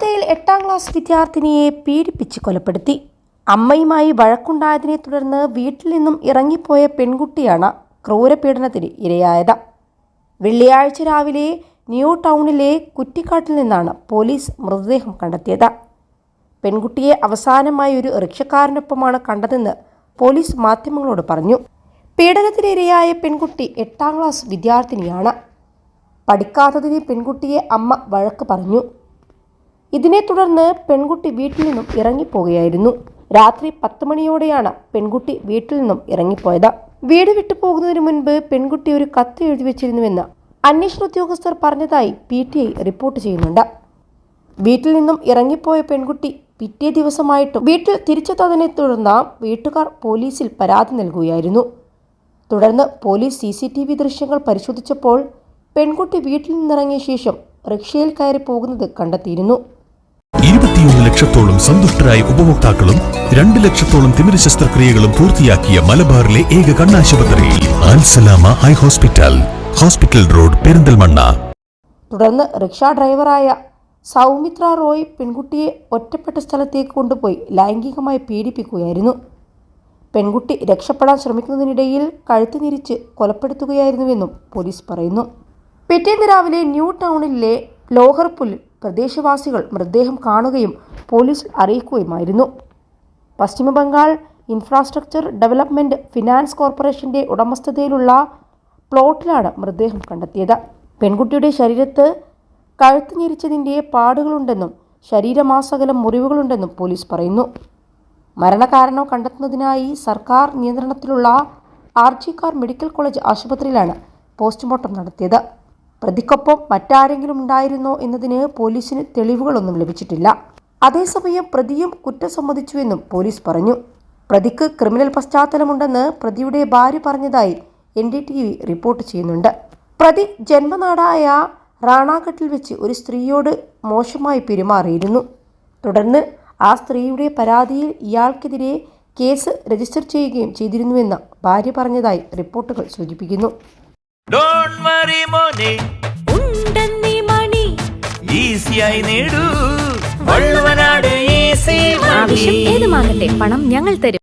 പത്തനംതിട്ടയിൽ എട്ടാം ക്ലാസ് വിദ്യാർത്ഥിനിയെ പീഡിപ്പിച്ച് കൊലപ്പെടുത്തി. അമ്മയുമായി വഴക്കുണ്ടായതിനെ തുടർന്ന് വീട്ടിൽ നിന്നും ഇറങ്ങിപ്പോയ പെൺകുട്ടിയാണ് ക്രൂരപീഡനത്തിന് ഇരയായത്. വെള്ളിയാഴ്ച രാവിലെ ന്യൂ ടൗണിലെ കുറ്റിക്കാട്ടിൽ നിന്നാണ് പോലീസ് മൃതദേഹം കണ്ടെത്തിയത്. പെൺകുട്ടിയെ അവസാനമായി ഒരു റിക്ഷക്കാരനൊപ്പമാണ് കണ്ടതെന്ന് പോലീസ് മാധ്യമങ്ങളോട് പറഞ്ഞു. പീഡനത്തിനിരയായ പെൺകുട്ടി എട്ടാം ക്ലാസ് വിദ്യാർത്ഥിനിയാണ്. പഠിക്കാത്തതിന് പെൺകുട്ടിയെ അമ്മ വഴക്ക് പറഞ്ഞു. ഇതിനെ തുടർന്ന് പെൺകുട്ടി വീട്ടിൽ നിന്നും ഇറങ്ങിപ്പോവുകയായിരുന്നു. രാത്രി പത്ത് മണിയോടെയാണ് പെൺകുട്ടി വീട്ടിൽ നിന്നും ഇറങ്ങിപ്പോയത്. വീട് വിട്ടു പോകുന്നതിന് മുൻപ് പെൺകുട്ടി ഒരു കത്ത് എഴുതി വെച്ചിരുന്നുവെന്ന് അന്വേഷണ ഉദ്യോഗസ്ഥർ പറഞ്ഞതായി പി ടി ഐ റിപ്പോർട്ട് ചെയ്യുന്നുണ്ട്. വീട്ടിൽ നിന്നും ഇറങ്ങിപ്പോയ പെൺകുട്ടി പിറ്റേ ദിവസമായിട്ടും വീട്ടിൽ തിരിച്ചെത്താതിനെ തുടർന്ന് വീട്ടുകാർ പോലീസിൽ പരാതി നൽകുകയായിരുന്നു. തുടർന്ന് police C C T V ദൃശ്യങ്ങൾ പരിശോധിച്ചപ്പോൾ പെൺകുട്ടി വീട്ടിൽ നിന്നിറങ്ങിയ ശേഷം റിക്ഷയിൽ കയറി പോകുന്നത് കണ്ടെത്തിയിരുന്നു. ഇരുപത്തിയൊന്ന് ലക്ഷത്തോളം സന്തുഷ്ടരായ ഉപഭോക്താക്കളും രണ്ട് ലക്ഷത്തോളം തിമിര ശസ്ത്രക്രിയകളും പൂർത്തിയാക്കിയ മലബാറിലെ ഏക കണ്ണാശുപത്രി Al Salama eye hospital hospital road Perinthalmanna. തുടർന്ന് റിക്ഷാ ഡ്രൈവറായ സൗമിത്ര റോയ് പെൺകുട്ടിയെ ഒറ്റപ്പെട്ട സ്ഥലത്തേക്ക് കൊണ്ടുപോയി ലൈംഗികമായി പീഡിപ്പിക്കുകയായിരുന്നു. പെൺകുട്ടി രക്ഷപ്പെടാൻ ശ്രമിക്കുന്നതിനിടയിൽ കഴുത്ത് ഞെരിച്ച് കൊലപ്പെടുത്തുകയായിരുന്നുവെന്നും പോലീസ് പറയുന്നു. പിറ്റേന്ന് രാവിലെ ന്യൂ ടൗണിലെ ലോഹർപുല്ലിൽ പ്രദേശവാസികൾ മൃതദേഹം കാണുകയും പോലീസ് അറിയിക്കുകയുമായിരുന്നു. പശ്ചിമബംഗാൾ ഇൻഫ്രാസ്ട്രക്ചർ ഡെവലപ്മെന്റ് ഫിനാൻസ് കോർപ്പറേഷന്റെ ഉടമസ്ഥതയിലുള്ള പ്ലോട്ടിലാണ് മൃതദേഹം കണ്ടെത്തിയത്. പെൺകുട്ടിയുടെ ശരീരത്ത് കഴുത്ത് ഞെരിച്ചതിന്റെ പാടുകളുണ്ടെന്നും ശരീരമാസകലം മുറിവുകളുണ്ടെന്നും പോലീസ് പറയുന്നു. മരണകാരണം കണ്ടെത്തുന്നതിനായി സർക്കാർ നിയന്ത്രണത്തിലുള്ള ആർജിക്കാർ മെഡിക്കൽ കോളേജ് ആശുപത്രിയിലാണ് പോസ്റ്റ്മോർട്ടം നടത്തിയത്. പ്രതിക്കൊപ്പം മറ്റാരെങ്കിലും ഉണ്ടായിരുന്നോ എന്നതിന് പോലീസിന് തെളിവുകളൊന്നും ലഭിച്ചിട്ടില്ല. അതേസമയം പ്രതിയും കുറ്റം സമ്മതിച്ചുവെന്നും പോലീസ് പറഞ്ഞു. പ്രതിക്ക് ക്രിമിനൽ പശ്ചാത്തലമുണ്ടെന്ന് പ്രതിയുടെ ഭാര്യ പറഞ്ഞതായി N D T V report ചെയ്യുന്നുണ്ട്. പ്രതി ജന്മനാടായ റാണാഘട്ടിൽ വെച്ച് ഒരു സ്ത്രീയോട് മോശമായി പെരുമാറിയിരുന്നു. തുടർന്ന് ആ സ്ത്രീയുടെ പരാതിയിൽ ഇയാൾക്കെതിരെ കേസ് രജിസ്റ്റർ ചെയ്യുകയും ചെയ്തിരുന്നുവെന്ന് ഭാര്യ പറഞ്ഞതായി റിപ്പോർട്ടുകൾ സൂചിപ്പിക്കുന്നു. വറി ഉണ്ടെന്നീ മണി. ഈസിയായി നേടൂ. വള്ളുവനാട് ഈസി ആവശ്യം ഏതുമാകട്ടെ പണം ഞങ്ങൾ തരും.